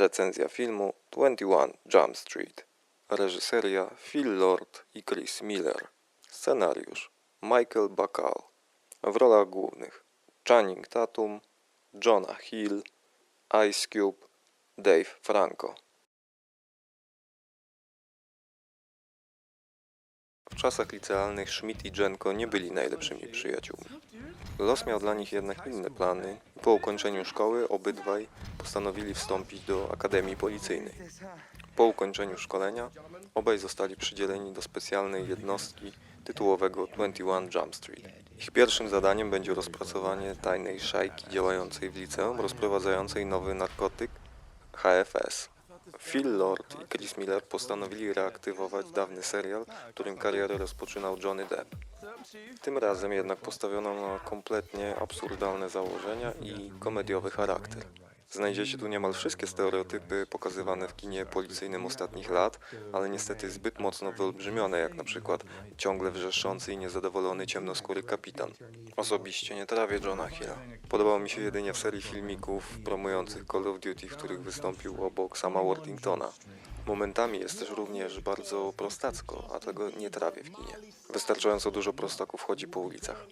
Recenzja filmu 21 Jump Street. Reżyseria Phil Lord i Chris Miller. Scenariusz Michael Bacall. W rolach głównych Channing Tatum, Jonah Hill, Ice Cube, Dave Franco. W czasach licealnych Schmidt i Jenko nie byli najlepszymi przyjaciółmi. Los miał dla nich jednak inne plany po ukończeniu szkoły obydwaj postanowili wstąpić do Akademii Policyjnej. Po ukończeniu szkolenia obaj zostali przydzieleni do specjalnej jednostki tytułowego 21 Jump Street. Ich pierwszym zadaniem będzie rozpracowanie tajnej szajki działającej w liceum, rozprowadzającej nowy narkotyk HFS. Phil Lord i Chris Miller postanowili reaktywować dawny serial, którym karierę rozpoczynał Johnny Depp. Tym razem jednak postawiono na kompletnie absurdalne założenia i komediowy charakter. Znajdziecie tu niemal wszystkie stereotypy pokazywane w kinie policyjnym ostatnich lat, ale niestety zbyt mocno wyolbrzymione, jak na przykład ciągle wrzeszczący i niezadowolony ciemnoskóry kapitan. Osobiście nie trawię Johna Hilla. Podobał mi się jedynie w serii filmików promujących Call of Duty, w których wystąpił obok sama Worthingtona. Momentami jest też również bardzo prostacko, a tego nie trawię w kinie. Wystarczająco dużo prostaków chodzi po ulicach.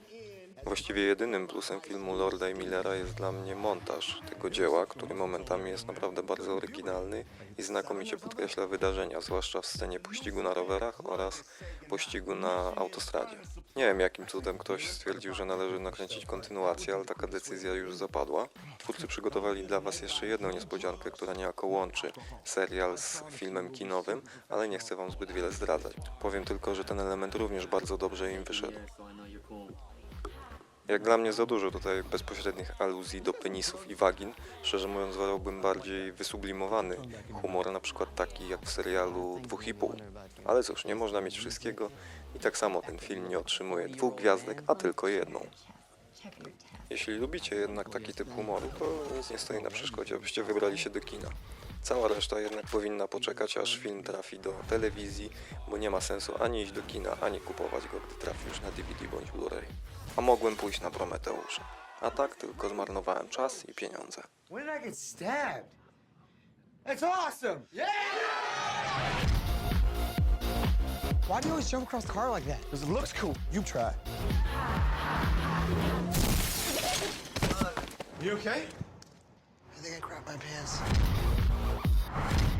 Właściwie jedynym plusem filmu Lorda i Millera jest dla mnie montaż tego dzieła, który momentami jest naprawdę bardzo oryginalny i znakomicie podkreśla wydarzenia, zwłaszcza w scenie pościgu na rowerach oraz pościgu na autostradzie. Nie wiem jakim cudem ktoś stwierdził, że należy nakręcić kontynuację, ale taka decyzja już zapadła. Twórcy przygotowali dla Was jeszcze jedną niespodziankę, która niejako łączy serial z filmem kinowym, ale nie chcę Wam zbyt wiele zdradzać. Powiem tylko, że ten element również bardzo dobrze im wyszedł. Jak dla mnie za dużo tutaj bezpośrednich aluzji do penisów i wagin. Szczerze mówiąc, wolałbym bardziej wysublimowany humor, na przykład taki jak w serialu Dwóch i pół. Ale cóż, nie można mieć wszystkiego i tak samo ten film nie otrzymuje dwóch gwiazdek, a tylko jedną. Jeśli lubicie jednak taki typ humoru, to nic nie stoi na przeszkodzie, abyście wybrali się do kina. Cała reszta jednak powinna poczekać, aż film trafi do telewizji, bo nie ma sensu ani iść do kina, ani kupować go, gdy trafi już na DVD bądź Blu-ray. A mogłem pójść na Prometeusza. A tak tylko zmarnowałem czas i pieniądze. When did I get stabbed? That's awesome! Yeah! Why do you always jump across the car like that? Because it looks cool. You try. You okay? I think I crapped my pants. Thank you.